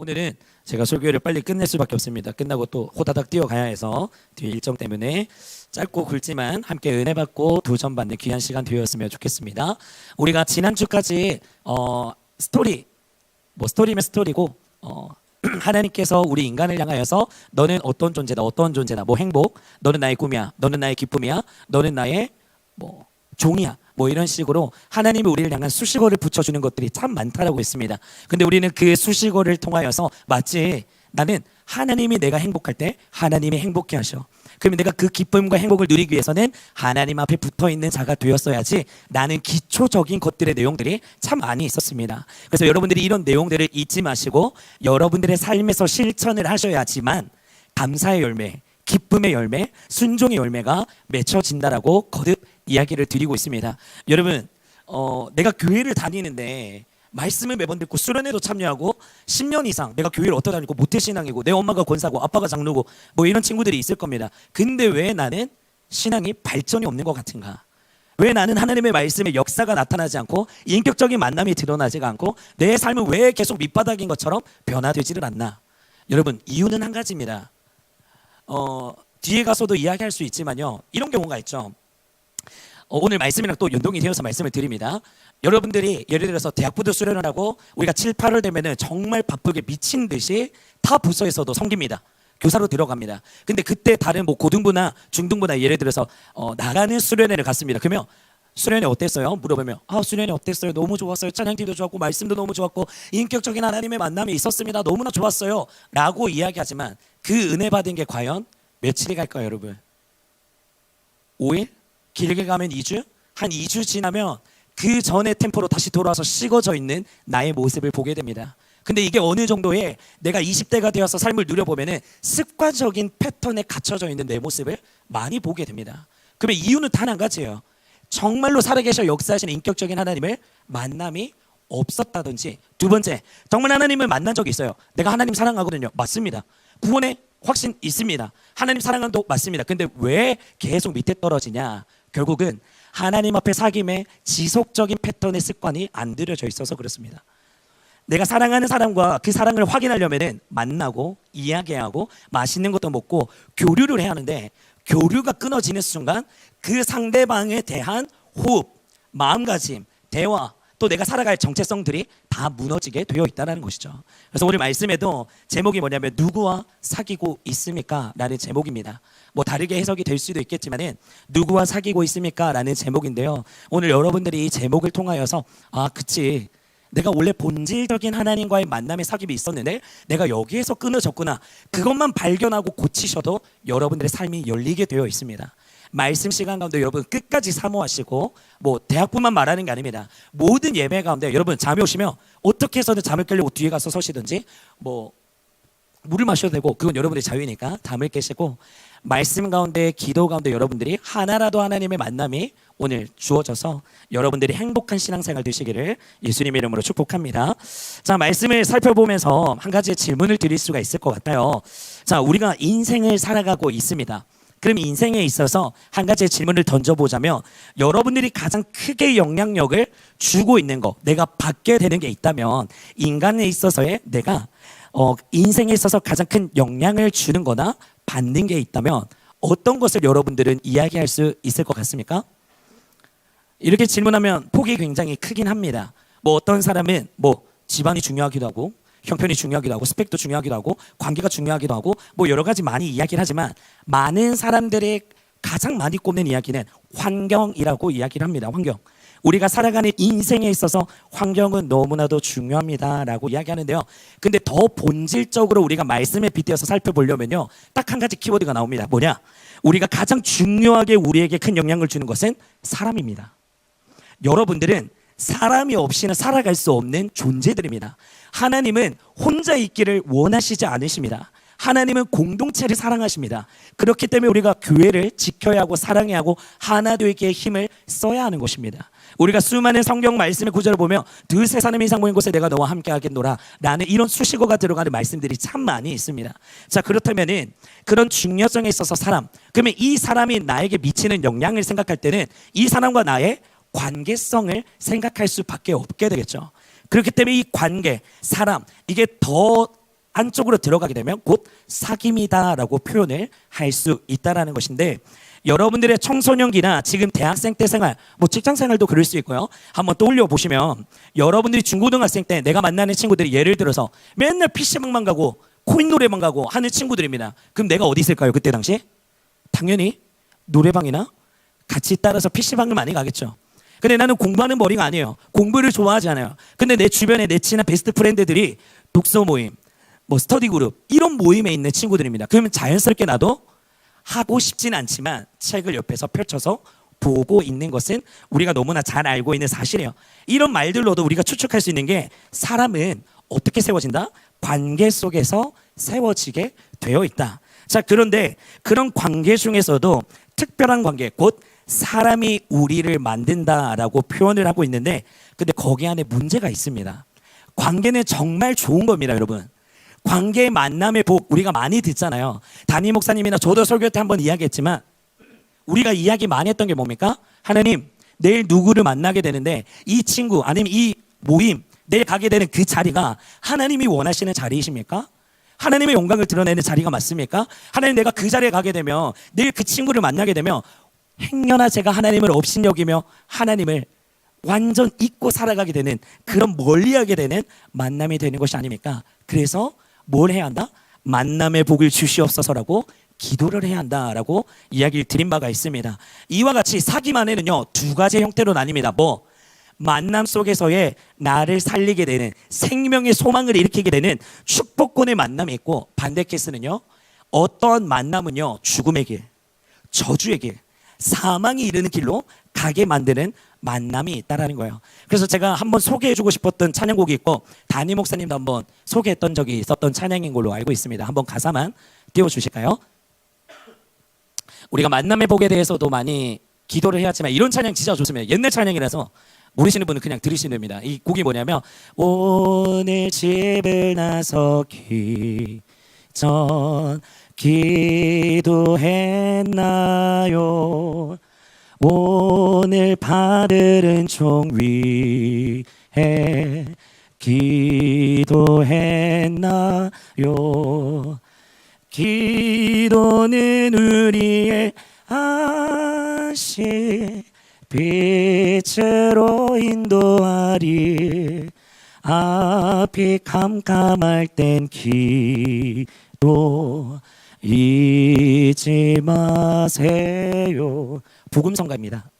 오늘은 제가 설교를 빨리 끝낼 수밖에 없습니다. 끝나고 또 호다닥 뛰어가야 해서 뒤에 일정 때문에 짧고 굵지만 함께 은혜 받고 도전 받는 귀한 시간 되었으면 좋겠습니다. 우리가 지난주까지 어, 스토리 뭐 스토리면 스토리고 어, 하나님께서 우리 인간을 향하여서 너는 어떤 존재다 어떤 존재다 뭐 행복 너는 나의 꿈이야 너는 나의 기쁨이야 너는 나의 뭐 종이야 뭐 이런 식으로 하나님이 우리를 향한 수식어를 붙여주는 것들이 참 많다라고 했습니다. 근데 우리는 그 수식어를 통하여서 마치 나는 하나님이 내가 행복할 때 하나님이 행복해 하셔. 그러면 내가 그 기쁨과 행복을 누리기 위해서는 하나님 앞에 붙어 있는 자가 되었어야지 나는 기초적인 것들의 내용들이 참 많이 있었습니다. 그래서 여러분들이 이런 내용들을 잊지 마시고 여러분들의 삶에서 실천을 하셔야지만 감사의 열매, 기쁨의 열매, 순종의 열매가 맺혀진다라고 거듭 이야기를 드리고 있습니다. 여러분, 어, 내가 교회를 다니는데 말씀을 매번 듣고 수련회도 참여하고 10년 이상 내가 교회를 어떠 다니고 모태신앙이고 내 엄마가 권사고 아빠가 장로고 뭐 이런 친구들이 있을 겁니다. 근데 왜 나는 신앙이 발전이 없는 것 같은가? 왜 나는 하나님의 말씀의 역사가 나타나지 않고 인격적인 만남이 드러나지가 않고 내 삶은 왜 계속 밑바닥인 것처럼 변화되지를 않나? 여러분 이유는 한 가지입니다. 어, 뒤에 가서도 이야기할 수 있지만요. 이런 경우가 있죠. 어, 오늘 말씀이랑 또 연동이 되어서 말씀을 드립니다. 여러분들이 예를 들어서 대학부도 수련을 하고 우리가 7, 8월 되면은 정말 바쁘게 미친 듯이 타 부서에서도 섬깁니다. 교사로 들어갑니다. 근데 그때 다른 뭐 고등부나 중등부나 예를 들어서 어, 나가는 수련회를 갔습니다. 그러면 수련회 어땠어요? 물어보면 아 수련회 어땠어요? 너무 좋았어요. 찬양팀도 좋았고 말씀도 너무 좋았고 인격적인 하나님의 만남이 있었습니다. 너무나 좋았어요. 라고 이야기하지만 그 은혜 받은 게 과연 며칠이 갈까요, 여러분? 5일? 길게 가면 2주? 한 2주 지나면 그 전의 템포로 다시 돌아와서 식어져 있는 나의 모습을 보게 됩니다. 근데 이게 어느 정도의 내가 20대가 되어서 삶을 누려보면은 습관적인 패턴에 갇혀져 있는 내 모습을 많이 보게 됩니다. 그러면 이유는 단 한 가지예요. 정말로 살아계셔 역사하시는 인격적인 하나님을 만남이 없었다든지 두 번째 정말 하나님을 만난 적이 있어요. 내가 하나님 사랑하거든요. 맞습니다. 구원의 확신 있습니다. 하나님 사랑한도 맞습니다. 근데 왜 계속 밑에 떨어지냐? 결국은 하나님 앞에 사귐의 지속적인 패턴의 습관이 안 들여져 있어서 그렇습니다. 내가 사랑하는 사람과 그 사랑을 확인하려면은 만나고 이야기하고 맛있는 것도 먹고 교류를 해야 하는데 교류가 끊어지는 순간 그 상대방에 대한 호흡, 마음가짐, 대화 또 내가 살아갈 정체성들이 다 무너지게 되어 있다는 것이죠. 그래서 오늘 말씀에도 제목이 뭐냐면 누구와 사귀고 있습니까? 라는 제목입니다. 뭐 다르게 해석이 될 수도 있겠지만은 누구와 사귀고 있습니까? 라는 제목인데요. 오늘 여러분들이 이 제목을 통하여서 아, 그치. 내가 원래 본질적인 하나님과의 만남의 사귐이 있었는데 내가 여기에서 끊어졌구나. 그것만 발견하고 고치셔도 여러분들의 삶이 열리게 되어 있습니다. 말씀 시간 가운데 여러분 끝까지 사모하시고 뭐 대학뿐만 말하는 게 아닙니다. 모든 예배 가운데 여러분 잠이 오시면 어떻게 해서든 잠을 깨려고 뒤에 가서 서시든지 뭐 물을 마셔도 되고 그건 여러분의 자유니까 잠을 깨시고 말씀 가운데 기도 가운데 여러분들이 하나라도 하나님의 만남이 오늘 주어져서 여러분들이 행복한 신앙생활 되시기를 예수님의 이름으로 축복합니다. 자, 말씀을 살펴보면서 한 가지 질문을 드릴 수가 있을 것 같아요. 자, 우리가 인생을 살아가고 있습니다. 그럼 인생에 있어서 한 가지 질문을 던져보자면 여러분들이 가장 크게 영향력을 주고 있는 거, 내가 받게 되는 게 있다면 인간에 있어서의 내가 어, 인생에 있어서 가장 큰 영향을 주는 거나 받는 게 있다면 어떤 것을 여러분들은 이야기할 수 있을 것 같습니까? 이렇게 질문하면 폭이 굉장히 크긴 합니다. 뭐 어떤 사람은 뭐 집안이 중요하기도 하고 형편이 중요하기도 하고 스펙도 중요하기도 하고 관계가 중요하기도 하고 뭐 여러 가지 많이 이야기를 하지만 많은 사람들의 가장 많이 꼽는 이야기는 환경이라고 이야기를 합니다. 환경. 우리가 살아가는 인생에 있어서 환경은 너무나도 중요합니다라고 이야기하는데요. 근데 더 본질적으로 우리가 말씀에 빗대어서 살펴보려면요. 딱 한 가지 키워드가 나옵니다. 뭐냐? 우리가 가장 중요하게 우리에게 큰 영향을 주는 것은 사람입니다. 여러분들은 사람이 없이는 살아갈 수 없는 존재들입니다. 하나님은 혼자 있기를 원하시지 않으십니다. 하나님은 공동체를 사랑하십니다. 그렇기 때문에 우리가 교회를 지켜야 하고 사랑해야 하고 하나 되기에 힘을 써야 하는 것입니다. 우리가 수많은 성경 말씀의 구절을 보면 두세 사람 이상 모인 곳에 내가 너와 함께 하겠노라 라는 이런 수식어가 들어가는 말씀들이 참 많이 있습니다. 자, 그렇다면은 그런 중요성에 있어서 사람, 그러면 이 사람이 나에게 미치는 영향을 생각할 때는 이 사람과 나의 관계성을 생각할 수밖에 없게 되겠죠. 그렇기 때문에 이 관계, 사람 이게 더 안쪽으로 들어가게 되면 곧 사귐이다라고 표현을 할 수 있다라는 것인데 여러분들의 청소년기나 지금 대학생 때 생활, 뭐 직장 생활도 그럴 수 있고요. 한번 떠올려 보시면 여러분들이 중고등학생 때 내가 만나는 친구들이 예를 들어서 맨날 PC방만 가고 코인 노래방 가고 하는 친구들입니다. 그럼 내가 어디 있을까요? 그때 당시? 당연히 노래방이나 같이 따라서 PC방을 많이 가겠죠. 근데 나는 공부하는 머리가 아니에요. 공부를 좋아하지 않아요. 근데 내 주변에 내 친한 베스트 프렌드들이 독서 모임, 뭐 스터디 그룹 이런 모임에 있는 친구들입니다. 그러면 자연스럽게 나도 하고 싶진 않지만 책을 옆에서 펼쳐서 보고 있는 것은 우리가 너무나 잘 알고 있는 사실이에요. 이런 말들로도 우리가 추측할 수 있는 게 사람은 어떻게 세워진다? 관계 속에서 세워지게 되어 있다. 자, 그런데 그런 관계 중에서도 특별한 관계, 곧 사람이 우리를 만든다라고 표현을 하고 있는데, 근데 거기 안에 문제가 있습니다. 관계는 정말 좋은 겁니다, 여러분. 관계의 만남의 복 우리가 많이 듣잖아요. 담임 목사님이나 저도 설교 때 한번 이야기했지만 우리가 이야기 많이 했던 게 뭡니까? 하나님 내일 누구를 만나게 되는데 이 친구 아니면 이 모임 내일 가게 되는 그 자리가 하나님이 원하시는 자리이십니까? 하나님의 영광을 드러내는 자리가 맞습니까? 하나님 내가 그 자리에 가게 되면 내일 그 친구를 만나게 되면 행여나 제가 하나님을 업신여기며 하나님을 완전 잊고 살아가게 되는 그런 멀리하게 되는 만남이 되는 것이 아닙니까? 그래서 뭘 해야 한다? 만남의 복을 주시옵소서라고 기도를 해야 한다라고 이야기를 드린 바가 있습니다. 이와 같이 사귐 안에는요 두 가지 형태로 나뉩니다. 뭐 만남 속에서의 나를 살리게 되는 생명의 소망을 일으키게 되는 축복권의 만남이 있고 반대 케이스는요 어떤 만남은요 죽음의 길, 저주의 길, 사망이 이르는 길로 가게 만드는 만남이 있다라는 거예요. 그래서 제가 한번 소개해주고 싶었던 찬양곡이 있고 담임 목사님도 한번 소개했던 적이 있었던 찬양인 걸로 알고 있습니다. 한번 가사만 띄워주실까요? 우리가 만남의 복에 대해서도 많이 기도를 해야지만 이런 찬양 진짜 좋습니다. 옛날 찬양이라서 모르시는 분은 그냥 들으시면 됩니다. 이 곡이 뭐냐면 오늘 집을 나서기 전 기도했나요? 오늘 받으른 종 위에 기도했나요? 기도는 우리의 아시 빛으로 인도하리 앞이 캄캄할 땐 기도 잊지 마세요 복음성가입니다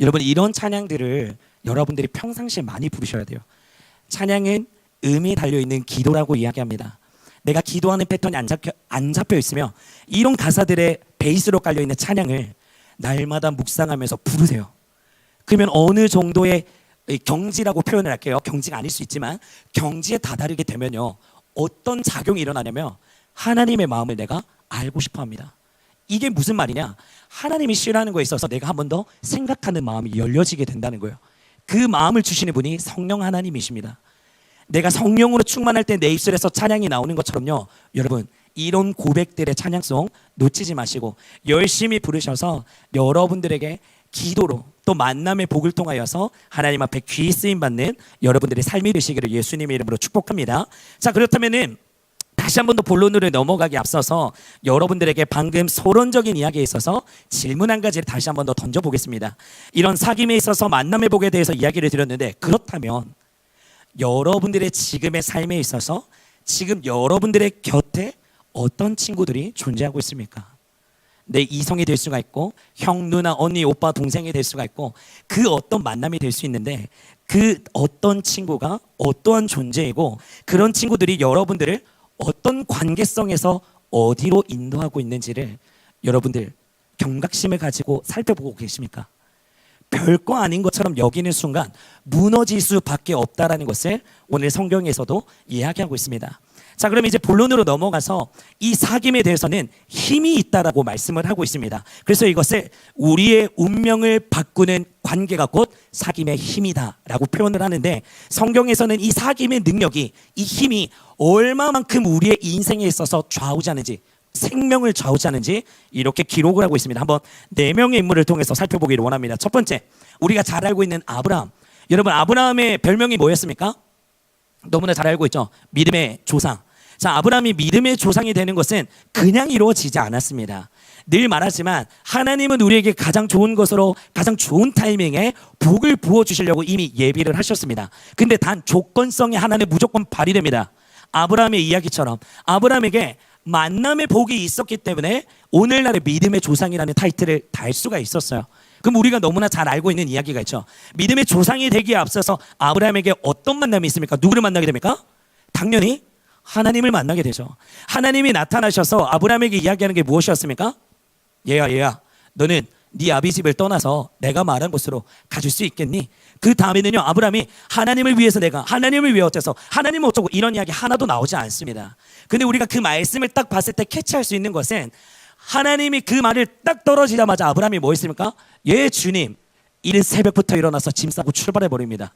여러분 이런 찬양들을 여러분들이 평상시에 많이 부르셔야 돼요 찬양은 음이 달려 있는 기도라고 이야기합니다 내가 기도하는 패턴이 안 잡혀, 안 잡혀 있으면 이런 가사들의 베이스로 깔려 있는 찬양을 날마다 묵상하면서 부르세요. 그러면 어느 정도의 이 경지라고 표현을 할게요. 경지가 아닐 수 있지만 경지에 다다르게 되면요. 어떤 작용이 일어나냐면 하나님의 마음을 내가 알고 싶어 합니다. 이게 무슨 말이냐? 하나님이 싫어하는 거에 있어서 내가 한 번 더 생각하는 마음이 열려지게 된다는 거예요. 그 마음을 주시는 분이 성령 하나님이십니다. 내가 성령으로 충만할 때 내 입술에서 찬양이 나오는 것처럼요. 여러분, 이런 고백들의 찬양송 놓치지 마시고 열심히 부르셔서 여러분들에게 기도로 또 만남의 복을 통하여서 하나님 앞에 귀 쓰임 받는 여러분들의 삶이 되시기를 예수님의 이름으로 축복합니다. 자, 그렇다면은 다시 한 번 더 본론으로 넘어가기 앞서서 여러분들에게 방금 소론적인 이야기에 있어서 질문 한 가지를 다시 한 번 더 던져보겠습니다. 이런 사귐에 있어서 만남의 복에 대해서 이야기를 드렸는데 그렇다면 여러분들의 지금의 삶에 있어서 지금 여러분들의 곁에 어떤 친구들이 존재하고 있습니까? 내 이성이 될 수가 있고 형, 누나, 언니, 오빠, 동생이 될 수가 있고 그 어떤 만남이 될 수 있는데 그 어떤 친구가 어떠한 존재이고 그런 친구들이 여러분들을 어떤 관계성에서 어디로 인도하고 있는지를 여러분들 경각심을 가지고 살펴보고 계십니까? 별거 아닌 것처럼 여기는 순간 무너질 수밖에 없다라는 것을 오늘 성경에서도 이야기하고 있습니다. 자, 그럼 이제 본론으로 넘어가서 이 사귐에 대해서는 힘이 있다라고 말씀을 하고 있습니다. 그래서 이것을 우리의 운명을 바꾸는 관계가 곧 사귐의 힘이다라고 표현을 하는데 성경에서는 이 사귐의 능력이 이 힘이 얼마만큼 우리의 인생에 있어서 좌우자는지 생명을 좌우자는지 이렇게 기록을 하고 있습니다. 한번 네 명의 인물을 통해서 살펴보기를 원합니다. 첫 번째, 우리가 잘 알고 있는 아브라함. 여러분 아브라함의 별명이 뭐였습니까? 너무나 잘 알고 있죠. 믿음의 조상. 자, 아브라함이 믿음의 조상이 되는 것은 그냥 이루어지지 않았습니다. 늘 말하지만 하나님은 우리에게 가장 좋은 것으로 가장 좋은 타이밍에 복을 부어 주시려고 이미 예비를 하셨습니다. 근데 단 조건성이 하나는 무조건 발휘됩니다. 아브라함의 이야기처럼 아브라함에게 만남의 복이 있었기 때문에 오늘날의 믿음의 조상이라는 타이틀을 달 수가 있었어요. 그럼 우리가 너무나 잘 알고 있는 이야기가 있죠. 믿음의 조상이 되기에 앞서서 아브라함에게 어떤 만남이 있습니까? 누구를 만나게 됩니까? 당연히 하나님을 만나게 되죠. 하나님이 나타나셔서 아브라함에게 이야기하는 게 무엇이었습니까? 얘야 얘야 너는 네 아비 집을 떠나서 내가 말한 곳으로 가줄 수 있겠니? 그 다음에는요 아브라함이 하나님을 위해서 내가 하나님을 위해 어째서 하나님은 어쩌고 이런 이야기 하나도 나오지 않습니다. 근데 우리가 그 말씀을 딱 봤을 때 캐치할 수 있는 것은 하나님이 그 말을 딱 떨어지자마자 아브라함이 뭐 했습니까? 예 주님 이른 새벽부터 일어나서 짐 싸고 출발해 버립니다.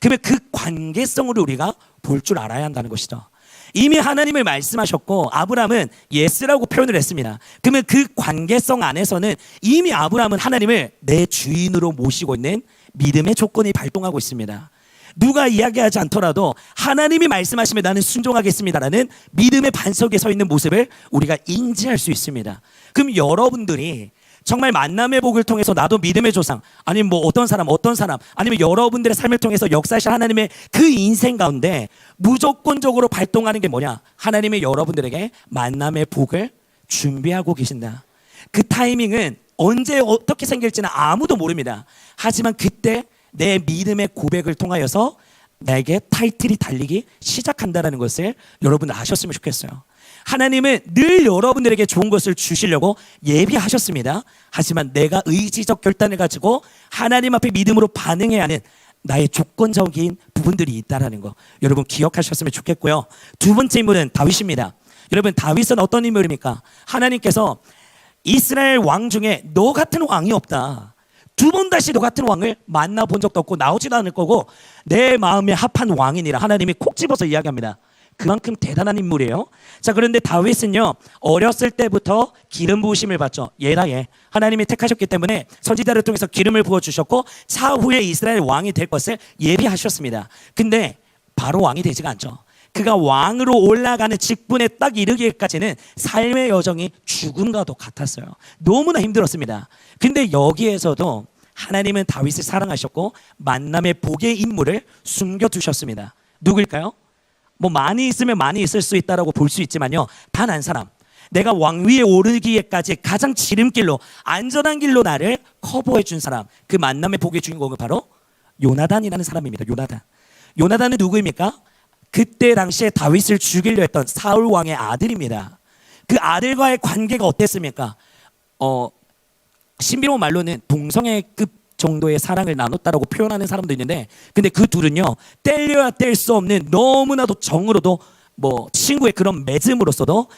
그러면 그 관계성을 우리가 볼 줄 알아야 한다는 것이죠. 이미 하나님을 말씀하셨고 아브라함은 예스라고 표현을 했습니다. 그러면 그 관계성 안에서는 이미 아브라함은 하나님을 내 주인으로 모시고 있는 믿음의 조건이 발동하고 있습니다. 누가 이야기하지 않더라도 하나님이 말씀하시면 나는 순종하겠습니다라는 믿음의 반석에 서 있는 모습을 우리가 인지할 수 있습니다. 그럼 여러분들이 정말 만남의 복을 통해서 나도 믿음의 조상 아니면 뭐 어떤 사람 어떤 사람 아니면 여러분들의 삶을 통해서 역사하신 하나님의 그 인생 가운데 무조건적으로 발동하는 게 뭐냐? 하나님의 여러분들에게 만남의 복을 준비하고 계신다. 그 타이밍은 언제 어떻게 생길지는 아무도 모릅니다. 하지만 그때 내 믿음의 고백을 통하여서 내게 타이틀이 달리기 시작한다라는 것을 여러분 아셨으면 좋겠어요. 하나님은 늘 여러분들에게 좋은 것을 주시려고 예비하셨습니다. 하지만 내가 의지적 결단을 가지고 하나님 앞에 믿음으로 반응해야 하는 나의 조건적인 부분들이 있다라는 거 여러분 기억하셨으면 좋겠고요. 두 번째 인물은 다윗입니다. 여러분 다윗은 어떤 인물입니까? 하나님께서 이스라엘 왕 중에 너 같은 왕이 없다. 두번 다시 너 같은 왕을 만나본 적도 없고 나오지도 않을 거고 내 마음에 합한 왕이니라 하나님이 콕 집어서 이야기합니다. 그만큼 대단한 인물이에요. 자, 그런데 다윗은요, 어렸을 때부터 기름 부으심을 받죠. 예라에. 하나님이 택하셨기 때문에 선지자를 통해서 기름을 부어 주셨고, 차후에 이스라엘 왕이 될 것을 예비하셨습니다. 근데 바로 왕이 되지가 않죠. 그가 왕으로 올라가는 직분에 딱 이르기까지는 삶의 여정이 죽음과도 같았어요. 너무나 힘들었습니다. 근데 여기에서도 하나님은 다윗을 사랑하셨고 만남의 복의 인물을 숨겨 두셨습니다. 누구일까요? 뭐 많이 있으면 많이 있을 수 있다라고 볼 수 있지만요. 단 한 사람. 내가 왕위에 오르기에까지 가장 지름길로 안전한 길로 나를 커버해 준 사람. 그 만남의 복의 주인공은 바로 요나단이라는 사람입니다. 요나단. 요나단은 누구입니까? 그때 당시에 다윗을 죽이려 했던 사울 왕의 아들입니다. 그 아들과의 관계가 어땠습니까? 어, 신비로운 말로는 동성애급 정도의 사랑을 나눴다라고 표현하는 사람도 있는데 근데 그 둘은요 뗄려야 뗄 수 없는 너무나도 정으로도 뭐 친구의 그런 맺음으로서도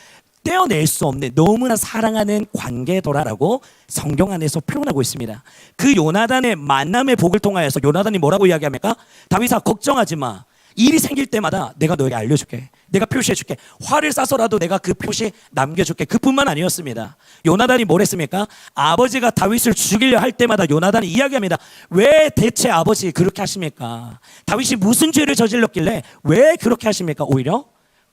떼어낼 수 없는 너무나 사랑하는 관계더라라고 성경 안에서 표현하고 있습니다. 그 요나단의 만남의 복을 통하여서 요나단이 뭐라고 이야기합니까? 다윗아 걱정하지 마. 일이 생길 때마다 내가 너에게 알려줄게. 내가 표시해줄게. 화를 쏴서라도 내가 그 표시 남겨줄게. 그뿐만 아니었습니다. 요나단이 뭘 했습니까? 아버지가 다윗을 죽이려 할 때마다 요나단이 이야기합니다. 왜 대체 아버지 그렇게 하십니까? 다윗이 무슨 죄를 저질렀길래 왜 그렇게 하십니까? 오히려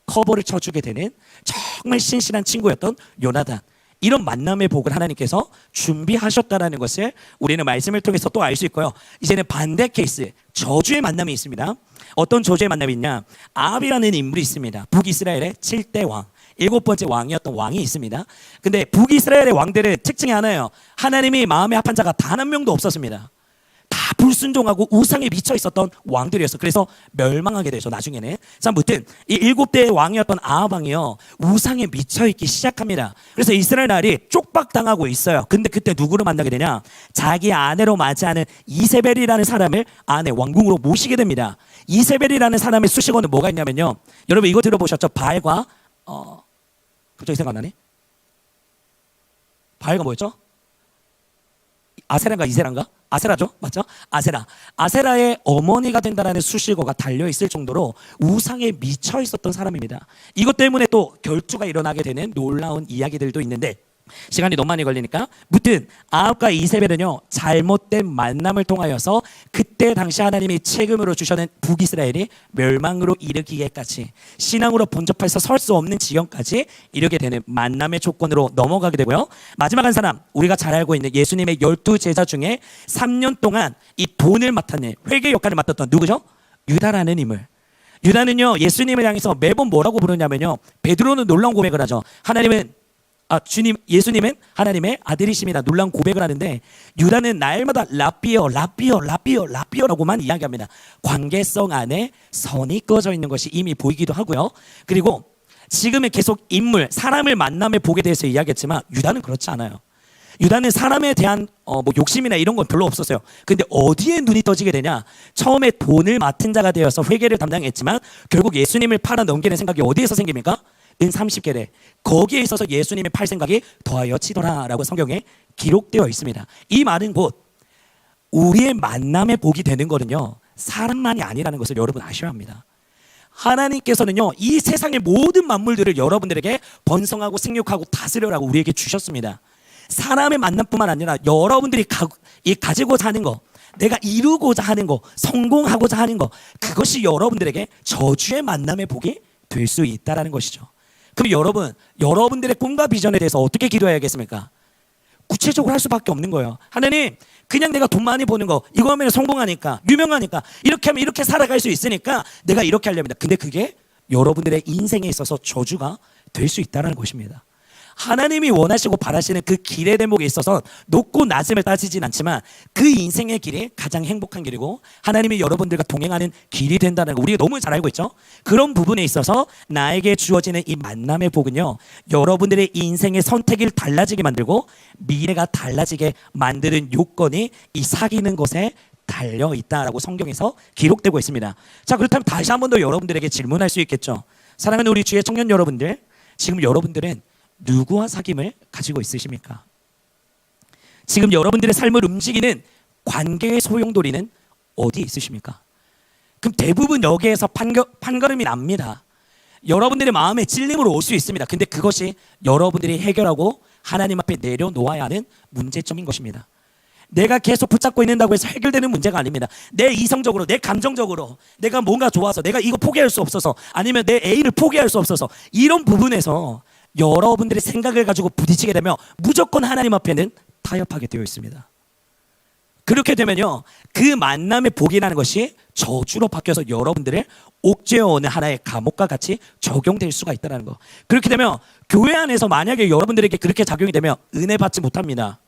커버를 쳐주게 되는 정말 신실한 친구였던 요나단. 이런 만남의 복을 하나님께서 준비하셨다라는 것을 우리는 말씀을 통해서 또 알 수 있고요. 이제는 반대 케이스, 저주의 만남이 있습니다. 어떤 저주의 만남이 있냐? 아합이라는 인물이 있습니다. 북이스라엘의 7대 왕. 일곱 번째 왕이었던 왕이 있습니다. 근데 북이스라엘의 왕들은 특징이 하나예요. 하나님이 마음에 합한 자가 단 한 명도 없었습니다. 다 불순종하고 우상에 미쳐 있었던 왕들이었어. 그래서 멸망하게 되죠. 나중에는. 자, 무튼 이 일곱 대의 왕이었던 아합 왕이요 우상에 미쳐 있기 시작합니다. 그래서 이스라엘 나라이 쪽박당하고 있어요. 근데 그때 누구를 만나게 되냐? 자기 아내로 맞이하는 이세벨이라는 사람을 아내 왕궁으로 모시게 됩니다. 이세벨이라는 사람의 수식어는 뭐가 있냐면요. 여러분 이거 들어보셨죠? 바알과 어 갑자기 생각나네. 바알과 뭐였죠? 아세라인가 이세라인가? 아세라죠? 맞죠? 아세라. 아세라의 어머니가 된다라는 수식어가 달려 있을 정도로 우상에 미쳐 있었던 사람입니다. 이것 때문에 또 결주가 일어나게 되는 놀라운 이야기들도 있는데 시간이 너무 많이 걸리니까. 무튼 아합과 이세벨은요 잘못된 만남을 통하여서 그때 당시 하나님이 책임으로 주셔는 북이스라엘이 멸망으로 이르기에까지 신앙으로 본접해서 설 수 없는 지경까지 이르게 되는 만남의 조건으로 넘어가게 되고요. 마지막 한 사람 우리가 잘 알고 있는 예수님의 열두 제자 중에 3년 동안 이 돈을 맡았는 회계 역할을 맡았던 누구죠? 유다라는 인물. 유다는요 예수님을 향해서 매번 뭐라고 부르냐면요 베드로는 놀라운 고백을 하죠. 하나님은 아 주님 예수님은 하나님의 아들이십니다. 놀라운 고백을 하는데 유다는 날마다 라비어 라비어 라비어 라비어라고만 이야기합니다. 관계성 안에 선이 꺼져 있는 것이 이미 보이기도 하고요. 그리고 지금은 계속 인물 사람을 만남에 보게 대해서 이야기했지만 유다는 그렇지 않아요. 유다는 사람에 대한 어, 뭐 욕심이나 이런 건 별로 없었어요. 근데 어디에 눈이 떠지게 되냐? 처음에 돈을 맡은 자가 되어서 회계를 담당했지만 결국 예수님을 팔아 넘기는 생각이 어디에서 생깁니까? 은 30계대 거기에 있어서 예수님의 팔 생각이 더하여 치더라라고 성경에 기록되어 있습니다. 이 말은 곧 우리의 만남의 복이 되는 거는요 사람만이 아니라는 것을 여러분 아셔야 합니다. 하나님께서는요 이 세상의 모든 만물들을 여러분들에게 번성하고 생육하고 다스려라고 우리에게 주셨습니다. 사람의 만남뿐만 아니라 여러분들이 가, 이 가지고자 하는 거, 내가 이루고자 하는 거, 성공하고자 하는 거, 그것이 여러분들에게 저주의 만남의 복이 될 수 있다라는 것이죠. 그럼 여러분, 여러분들의 꿈과 비전에 대해서 어떻게 기도해야겠습니까? 구체적으로 할 수밖에 없는 거예요. 하나님, 그냥 내가 돈 많이 버는 거, 이거 하면 성공하니까, 유명하니까, 이렇게 하면 이렇게 살아갈 수 있으니까 내가 이렇게 하렵니다. 근데 그게 여러분들의 인생에 있어서 저주가 될 수 있다는 것입니다. 하나님이 원하시고 바라시는 그 길의 대목에 있어서 높고 낮음을 따지진 않지만 그 인생의 길이 가장 행복한 길이고 하나님이 여러분들과 동행하는 길이 된다는 거 우리가 너무 잘 알고 있죠. 그런 부분에 있어서 나에게 주어지는 이 만남의 복은요. 여러분들의 인생의 선택을 달라지게 만들고 미래가 달라지게 만드는 요건이 이 사귀는 것에 달려 있다라고 성경에서 기록되고 있습니다. 자, 그렇다면 다시 한 번 더 여러분들에게 질문할 수 있겠죠. 사랑하는 우리 주의 청년 여러분들, 지금 여러분들은 누구와 사귐을 가지고 있으십니까? 지금 여러분들의 삶을 움직이는 관계의 소용돌이는 어디에 있으십니까? 그럼 대부분 여기에서 판겨, 판가름이 납니다. 여러분들의 마음에 찔림으로 올 수 있습니다. 근데 그것이 여러분들이 해결하고 하나님 앞에 내려놓아야 하는 문제점인 것입니다. 내가 계속 붙잡고 있는다고 해서 해결되는 문제가 아닙니다. 내 이성적으로, 내 감정적으로, 내가 뭔가 좋아서, 내가 이거 포기할 수 없어서, 아니면 내 A를 포기할 수 없어서, 이런 부분에서 여러분들의 생각을 가지고 부딪히게 되면 무조건 하나님 앞에는 타협하게 되어 있습니다. 그렇게 되면요, 그 만남의 복이라는 것이 저주로 바뀌어서 여러분들의 옥죄어오는 하나의 감옥과 같이 적용될 수가 있다는 거. 그렇게 되면 교회 안에서 만약에 여러분들에게 그렇게 작용이 되면 은혜 받지 못합니다.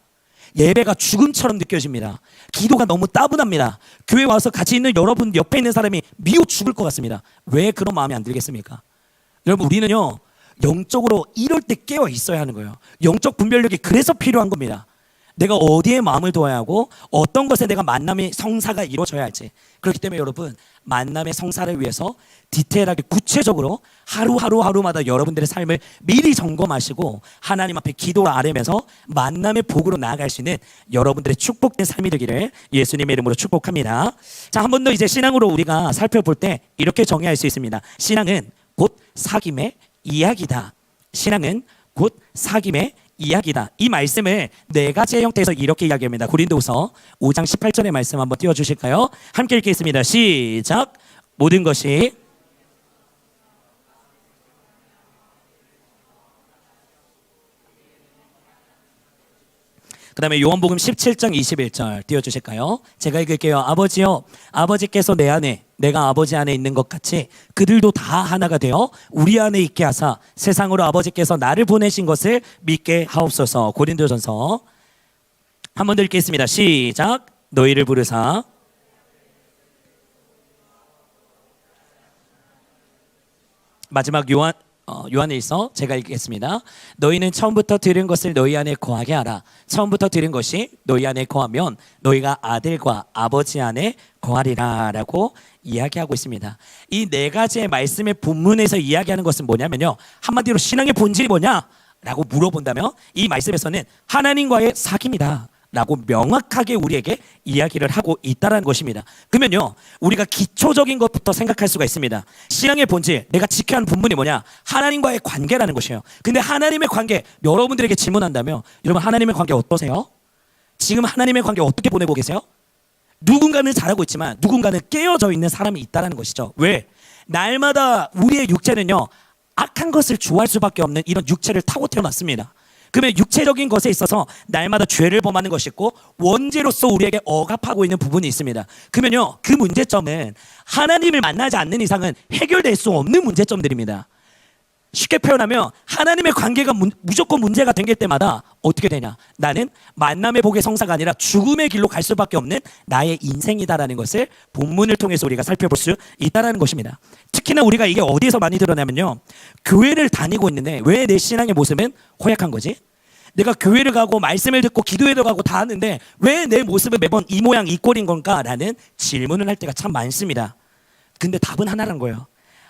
예배가 죽음처럼 느껴집니다. 기도가 너무 따분합니다. 교회 와서 같이 있는 여러분 옆에 있는 사람이 미워 죽을 것 같습니다. 왜 그런 마음이 안 들겠습니까? 여러분 우리는요 영적으로 이럴 때 깨어 있어야 하는 거예요. 영적 분별력이 그래서 필요한 겁니다. 내가 어디에 마음을 두어야 하고 어떤 것에 내가 만남의 성사가 이루어져야 할지 그렇기 때문에 여러분 만남의 성사를 위해서 디테일하게 구체적으로 하루하루 하루마다 여러분들의 삶을 미리 점검하시고 하나님 앞에 기도를 아뢰면서 만남의 복으로 나아갈 수 있는 여러분들의 축복된 삶이 되기를 예수님의 이름으로 축복합니다. 자, 한 번 더 이제 신앙으로 우리가 살펴볼 때 이렇게 정의할 수 있습니다. 신앙은 곧 사귐의 이야기다. 신앙은 곧 사귐의 이야기다. 이 말씀을 네 가지의 형태에서 이렇게 이야기합니다. 고린도후서 5장 18절의 말씀 한번 띄워 주실까요? 함께 읽겠습니다. 시작. 모든 것이 그 다음에 요한복음 17장 21절 띄워주실까요? 제가 읽을게요. 아버지요, 아버지께서 내 안에, 내가 아버지 안에 있는 것 같이 그들도 다 하나가 되어 우리 안에 있게 하사 세상으로 아버지께서 나를 보내신 것을 믿게 하옵소서. 고린도전서 한 번 더 읽겠습니다. 시작. 너희를 부르사 마지막 요한 어, 요한일서 제가 읽겠습니다. 너희는 처음부터 들은 것을 너희 안에 거하게 하라. 처음부터 들은 것이 너희 안에 거하면 너희가 아들과 아버지 안에 거하리라라고 이야기하고 있습니다. 이 네 가지의 말씀의 본문에서 이야기하는 것은 뭐냐면요. 한마디로 신앙의 본질이 뭐냐? 라고 물어본다면 이 말씀에서는 하나님과의 사귐이다. 라고 명확하게 우리에게 이야기를 하고 있다는 것입니다. 그러면요, 우리가 기초적인 것부터 생각할 수가 있습니다. 신앙의 본질, 내가 지켜야 하는 본문이 뭐냐? 하나님과의 관계라는 것이에요. 근데 하나님의 관계, 여러분들에게 질문한다면, 여러분 하나님의 관계 어떠세요? 지금 하나님의 관계 어떻게 보내고 계세요? 누군가는 잘하고 있지만 누군가는 깨어져 있는 사람이 있다는 것이죠. 왜? 날마다 우리의 육체는요, 악한 것을 좋아할 수밖에 없는 이런 육체를 타고 태어났습니다. 그러면 육체적인 것에 있어서 날마다 죄를 범하는 것이 있고 원죄로서 우리에게 억압하고 있는 부분이 있습니다. 그러면요, 그 문제점은 하나님을 만나지 않는 이상은 해결될 수 없는 문제점들입니다. 쉽게 표현하면 하나님의 관계가 문- 무조건 문제가 생길 때마다 어떻게 되냐? 나는 만남의 복의 성사가 아니라 죽음의 길로 갈 수밖에 없는 나의 인생이다라는 것을 본문을 통해서 우리가 살펴볼 수 있다라는 것입니다. 특히나 우리가 이게 어디에서 많이 드러나면요. 교회를 다니고 있는데 왜 내 신앙의 모습은 허약한 거지? 내가 교회를 가고 말씀을 듣고 기도회를 가고 다 하는데 왜 내 모습은 매번 이 모양 이 꼴인 건가라는 질문을 할 때가 참 많습니다. 근데 답은 하나라는 거예요.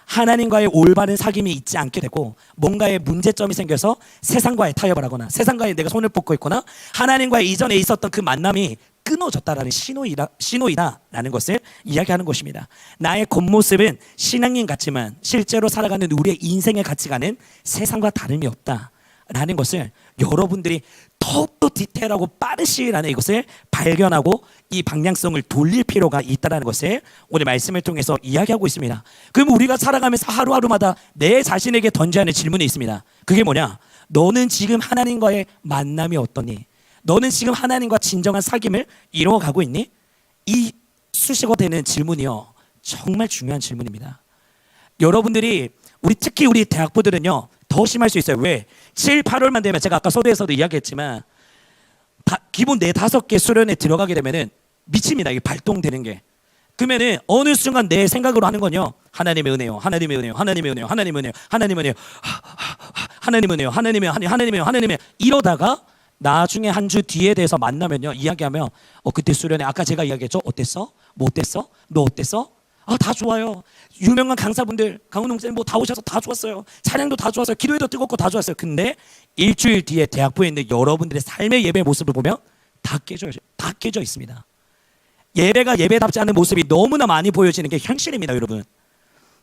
하나님과의 올바른 사귐이 있지 않게 되고 뭔가의 문제점이 생겨서 세상과의 타협을 하거나 세상과의 내가 손을 뻗고 있거나 하나님과의 이전에 있었던 그 만남이 끊어졌다라는 신호이다, 신호이다라는 것을 이야기하는 것입니다. 나의 겉모습은 신앙인 같지만 실제로 살아가는 우리의 인생의 가치관은 세상과 다름이 없다 라는 것을 여러분들이 더욱더 디테일하고 안에 이것을 발견하고 이 방향성을 돌릴 필요가 있다는 것을 오늘 말씀을 통해서 이야기하고 있습니다. 그럼 우리가 살아가면서 하루하루마다 내 자신에게 던져야 하는 질문이 있습니다. 그게 뭐냐? 너는 지금 하나님과의 만남이 어떠니? 너는 지금 하나님과 진정한 사귐을 이루어가고 있니? 이 수식어 되는 질문이요. 정말 중요한 질문입니다. 여러분들이 우리 특히 우리 대학부들은요 더 심할 수 있어요. 왜? 7, 8월만 되면 제가 아까 서두에서도 이야기했지만 다, 기본 네 다섯 개 수련에 들어가게 되면은 미칩니다. 이게 발동되는 게. 그러면은 어느 순간 내 생각으로 하는 건요. 하나님의 은혜요. 하나님의 은혜요. 하나님의 은혜요. 하나님의 은혜요. 하나님의 은혜요. 하나님의 은혜요. 하나님의 하나님 하나님의 하나님의 이러다가 나중에 한 주 뒤에 대해서 만나면요. 이야기하면 어 그때 수련회 아까 제가 이야기했죠. 어땠어? 뭐 어땠어? 너 어땠어? 아 다 좋아요. 유명한 강사분들 강훈웅 쌤뭐다 오셔서 다 좋았어요. 찬양도 다 좋았어요. 기도회도 뜨겁고 다 좋았어요. 근데 일주일 뒤에 대학부에 있는 여러분들의 삶의 예배 모습을 보면 다 깨져 다 깨져 있습니다. 예배가 예배답지 않은 모습이 너무나 많이 보여지는 게 현실입니다, 여러분.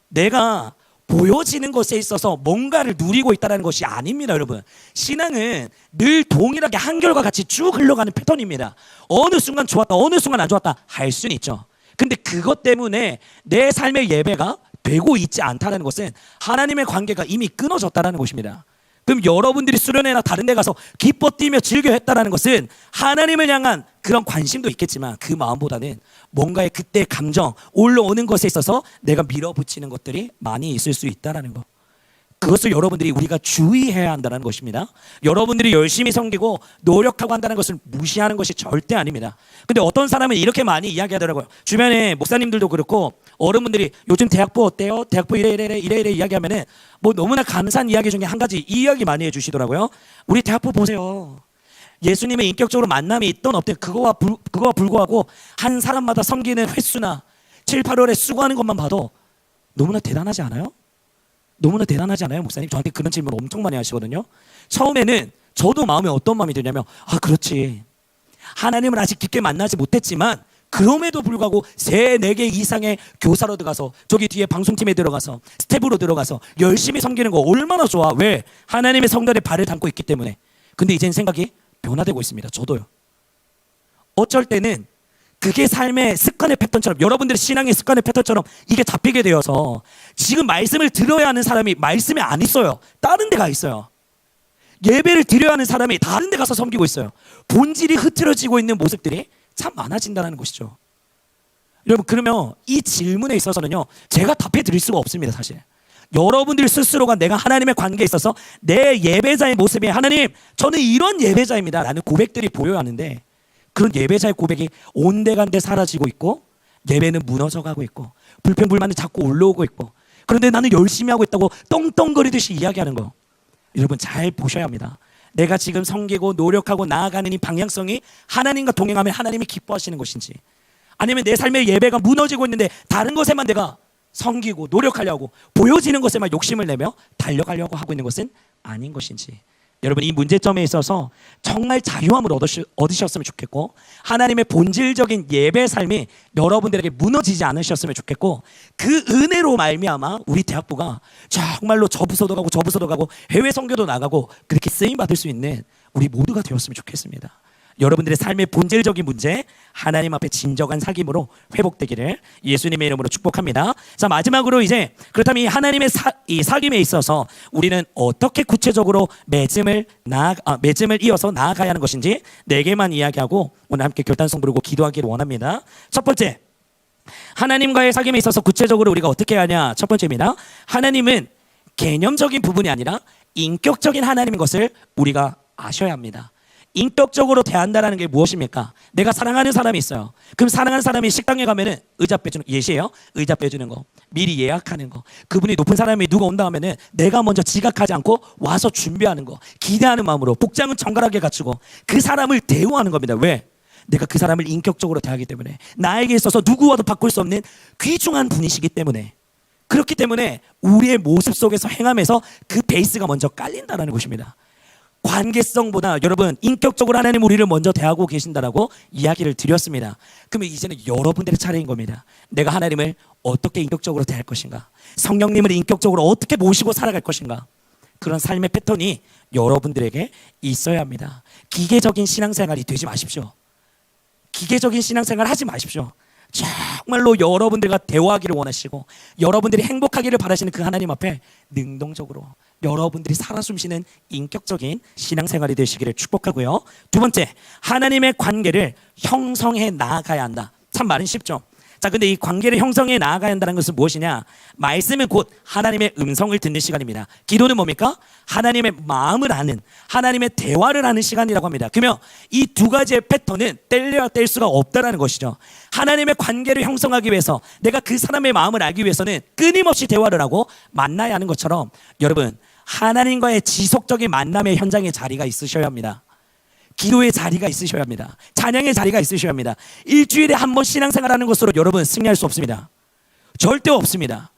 내가 보여지는 것에 있어서 뭔가를 누리고 있다는 것이 아닙니다, 여러분. 신앙은 늘 동일하게 한결과 같이 쭉 흘러가는 패턴입니다. 어느 순간 좋았다, 어느 순간 안 좋았다 할 수는 있죠. 근데 그것 때문에 내 삶의 예배가 되고 있지 않다는 것은 하나님의 관계가 이미 끊어졌다는 것입니다. 그럼 여러분들이 수련회나 다른 데 가서 기뻐 뛰며 즐겨 했다라는 것은 하나님을 향한 그런 관심도 있겠지만 그 마음보다는 뭔가의 그때 감정 올라오는 것에 있어서 내가 밀어붙이는 것들이 많이 있을 수 있다라는 거. 그것을 여러분들이 우리가 주의해야 한다는 것입니다. 여러분들이 열심히 섬기고 노력하고 한다는 것을 무시하는 것이 절대 아닙니다. 근데 어떤 사람은 이렇게 많이 이야기하더라고요. 주변에 목사님들도 그렇고 어른분들이 요즘 대학부 어때요? 대학부 이래 이래 이래 이래, 이래 이야기하면은 뭐 너무나 감사한 이야기 중에 한 가지 이 이야기 많이 해주시더라고요. 우리 대학부 보세요. 예수님의 인격적으로 만남이 있던 없든 그거와 불, 그거와 불구하고 한 사람마다 섬기는 횟수나 7, 8월에 수고하는 것만 봐도 너무나 대단하지 않아요? 너무나 대단하지 않아요, 목사님? 저한테 그런 질문 엄청 많이 하시거든요. 처음에는 저도 마음에 어떤 마음이 드냐면, 아, 그렇지. 하나님을 아직 깊게 만나지 못했지만, 그럼에도 불구하고 세, 네 개 이상의 교사로 들어가서, 저기 뒤에 방송팀에 들어가서, 스텝으로 들어가서, 열심히 섬기는 거 얼마나 좋아. 왜? 하나님의 성전에 발을 담고 있기 때문에. 근데 이제는 생각이 변화되고 있습니다. 저도요. 어쩔 때는 그게 삶의 습관의 패턴처럼 여러분들의 신앙의 습관의 패턴처럼 이게 잡히게 되어서 지금 말씀을 들어야 하는 사람이 말씀에 안 있어요. 다른 데가 있어요. 예배를 드려야 하는 사람이 다른 데 가서 섬기고 있어요. 본질이 흐트러지고 있는 모습들이 참 많아진다는 것이죠. 여러분 그러면 이 질문에 있어서는요. 제가 답해 드릴 수가 없습니다, 사실. 여러분들 스스로가 내가 하나님의 관계에 있어서 내 예배자의 모습이 하나님 저는 이런 예배자입니다 라는 고백들이 보여야 하는데 그런 예배자의 고백이 온데간데 사라지고 있고 예배는 무너져 가고 있고 불평불만이 자꾸 올라오고 있고 그런데 나는 열심히 하고 있다고 떵떵거리듯이 이야기하는 거 여러분 잘 보셔야 합니다. 내가 지금 섬기고 노력하고 나아가는 이 방향성이 하나님과 동행하면 하나님이 기뻐하시는 것인지 아니면 내 삶의 예배가 무너지고 있는데 다른 것에만 내가 섬기고 노력하려고 보여지는 것에만 욕심을 내며 달려가려고 하고 있는 것은 아닌 것인지 여러분 이 문제점에 있어서 정말 자유함을 얻으셨으면 좋겠고 하나님의 본질적인 예배 삶이 여러분들에게 무너지지 않으셨으면 좋겠고 그 은혜로 말미암아 우리 대학부가 정말로 저 부서도 가고 저 부서도 가고 해외 선교도 나가고 그렇게 쓰임 받을 수 있는 우리 모두가 되었으면 좋겠습니다. 여러분들의 삶의 본질적인 문제 하나님 앞에 진정한 사귐으로 회복되기를 예수님의 이름으로 축복합니다. 자 마지막으로 이제 그렇다면 이 하나님의 사, 이 사귐에 있어서 우리는 어떻게 구체적으로 맺음을 나 아, 맺음을 이어서 나아가야 하는 것인지 네 개만 이야기하고 오늘 함께 결단성 부르고 기도하기를 원합니다. 첫 번째 하나님과의 사귐에 있어서 구체적으로 우리가 어떻게 하냐 첫 번째입니다. 하나님은 개념적인 부분이 아니라 인격적인 하나님인 것을 우리가 아셔야 합니다. 인격적으로 대한다라는 게 무엇입니까? 내가 사랑하는 사람이 있어요. 그럼 사랑하는 사람이 식당에 가면은 의자 빼주는 예시예요. 의자 빼주는 거, 미리 예약하는 거. 그분이 높은 사람이 누가 온다 하면은 내가 먼저 지각하지 않고 와서 준비하는 거, 기대하는 마음으로 복장은 정갈하게 갖추고 그 사람을 대우하는 겁니다. 왜? 내가 그 사람을 인격적으로 대하기 때문에 나에게 있어서 누구와도 바꿀 수 없는 귀중한 분이시기 때문에 그렇기 때문에 우리의 모습 속에서 행함에서 그 베이스가 먼저 깔린다라는 것입니다. 관계성보다 여러분 인격적으로 하나님 우리를 먼저 대하고 계신다라고 이야기를 드렸습니다. 그러면 이제는 여러분들의 차례인 겁니다. 내가 하나님을 어떻게 인격적으로 대할 것인가? 성령님을 인격적으로 어떻게 모시고 살아갈 것인가? 그런 삶의 패턴이 여러분들에게 있어야 합니다. 기계적인 신앙생활이 되지 마십시오. 기계적인 신앙생활 하지 마십시오. 정말로 여러분들과 대화하기를 원하시고 여러분들이 행복하기를 바라시는 그 하나님 앞에 능동적으로 여러분들이 살아 숨쉬는 인격적인 신앙생활이 되시기를 축복하고요. 두 번째, 하나님의 관계를 형성해 나아가야 한다. 참 말은 쉽죠. 자, 근데 이 관계를 형성해 나아가야 한다는 것은 무엇이냐? 말씀은 곧 하나님의 음성을 듣는 시간입니다. 기도는 뭡니까? 하나님의 마음을 아는, 하나님의 대화를 하는 시간이라고 합니다. 그러면 이 두 가지의 패턴은 뗄래야 뗄 수가 없다라는 것이죠. 하나님의 관계를 형성하기 위해서 내가 그 사람의 마음을 알기 위해서는 끊임없이 대화를 하고 만나야 하는 것처럼 여러분, 하나님과의 지속적인 만남의 현장에 자리가 있으셔야 합니다. 기도의 자리가 있으셔야 합니다. 찬양의 자리가 있으셔야 합니다. 일주일에 한 번 신앙생활하는 것으로 여러분 승리할 수 없습니다. 절대 없습니다.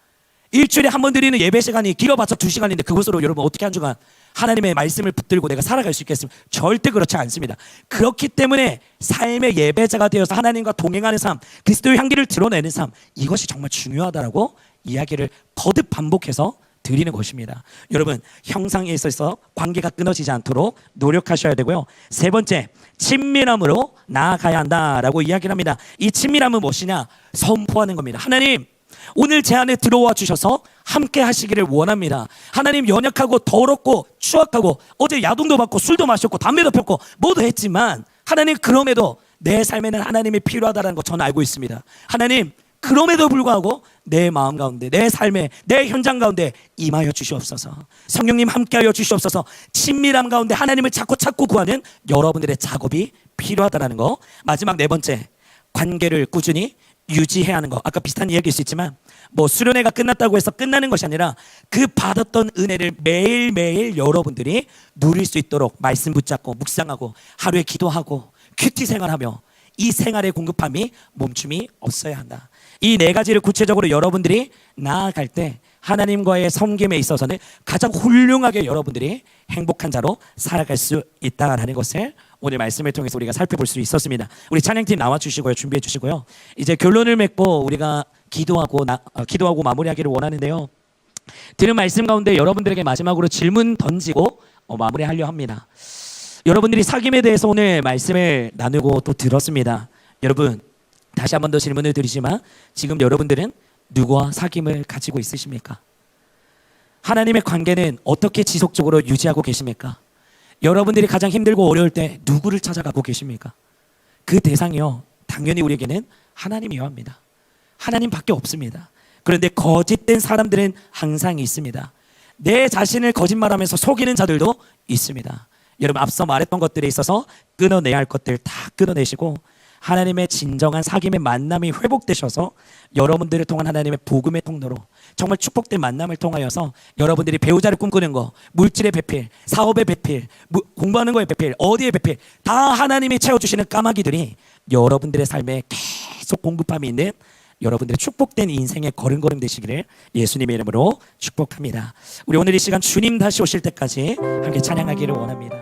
일주일에 한 번 드리는 예배 시간이 길어봤자 두 시간인데 그것으로 여러분 어떻게 한 주간 하나님의 말씀을 붙들고 내가 살아갈 수 있겠습니까? 절대 그렇지 않습니다. 그렇기 때문에 삶의 예배자가 되어서 하나님과 동행하는 삶, 그리스도의 향기를 드러내는 삶, 이것이 정말 중요하다라고 이야기를 거듭 반복해서 드리는 것입니다. 여러분 형상에 있어서 관계가 끊어지지 않도록 노력하셔야 되고요. 세 번째 친밀함으로 나아가야 한다라고 이야기를 합니다. 이 친밀함은 무엇이냐? 선포하는 겁니다. 하나님 오늘 제 안에 들어와 주셔서 함께 하시기를 원합니다. 하나님 연약하고 더럽고 추악하고 어제 야동도 받고 술도 마셨고 담배도 폈고 뭐도 했지만 하나님 그럼에도 내 삶에는 하나님이 필요하다는 거 저는 알고 있습니다. 하나님 그럼에도 불구하고 내 마음 가운데 내 삶에 내 현장 가운데 임하여 주시옵소서. 성령님 함께하여 주시옵소서. 친밀함 가운데 하나님을 자꾸 찾고 구하는 여러분들의 작업이 필요하다라는 거. 마지막 네 번째 관계를 꾸준히 유지해야 하는 거. 아까 비슷한 이야기일 수 있지만 뭐 수련회가 끝났다고 해서 끝나는 것이 아니라 그 받았던 은혜를 매일매일 여러분들이 누릴 수 있도록 말씀 붙잡고 묵상하고 하루에 기도하고 큐티 생활하며 이 생활의 공급함이 멈춤이 없어야 한다. 이 네 가지를 구체적으로 여러분들이 나아갈 때 하나님과의 섬김에 있어서는 가장 훌륭하게 여러분들이 행복한 자로 살아갈 수 있다라는 것을 오늘 말씀을 통해서 우리가 살펴볼 수 있었습니다. 우리 찬양팀 나와 주시고요. 준비해 주시고요. 이제 결론을 맺고 우리가 기도하고 나, 어, 기도하고 마무리하기를 원하는데요. 들은 말씀 가운데 여러분들에게 마지막으로 질문 던지고 어, 마무리하려 합니다. 여러분들이 사귐에 대해서 오늘 말씀을 나누고 또 들었습니다. 여러분 다시 한 번 더 질문을 드리지만 지금 여러분들은 누구와 사귐을 가지고 있으십니까? 하나님의 관계는 어떻게 지속적으로 유지하고 계십니까? 여러분들이 가장 힘들고 어려울 때 누구를 찾아가고 계십니까? 그 대상이요. 당연히 우리에게는 하나님이어야 합니다. 하나님밖에 없습니다. 그런데 거짓된 사람들은 항상 있습니다. 내 자신을 거짓말하면서 속이는 자들도 있습니다. 여러분 앞서 말했던 것들에 있어서 끊어내야 할 것들 다 끊어내시고 하나님의 진정한 사귐의 만남이 회복되셔서 여러분들을 통한 하나님의 복음의 통로로 정말 축복된 만남을 통하여서 여러분들이 배우자를 꿈꾸는 거, 물질의 배필, 사업의 배필, 무- 공부하는 거의 배필, 어디의 배필 다 하나님이 채워주시는 까마귀들이 여러분들의 삶에 계속 공급함이 있는 여러분들의 축복된 인생의 걸음걸음 되시기를 예수님의 이름으로 축복합니다. 우리 오늘 이 시간 주님 다시 오실 때까지 함께 찬양하기를 원합니다.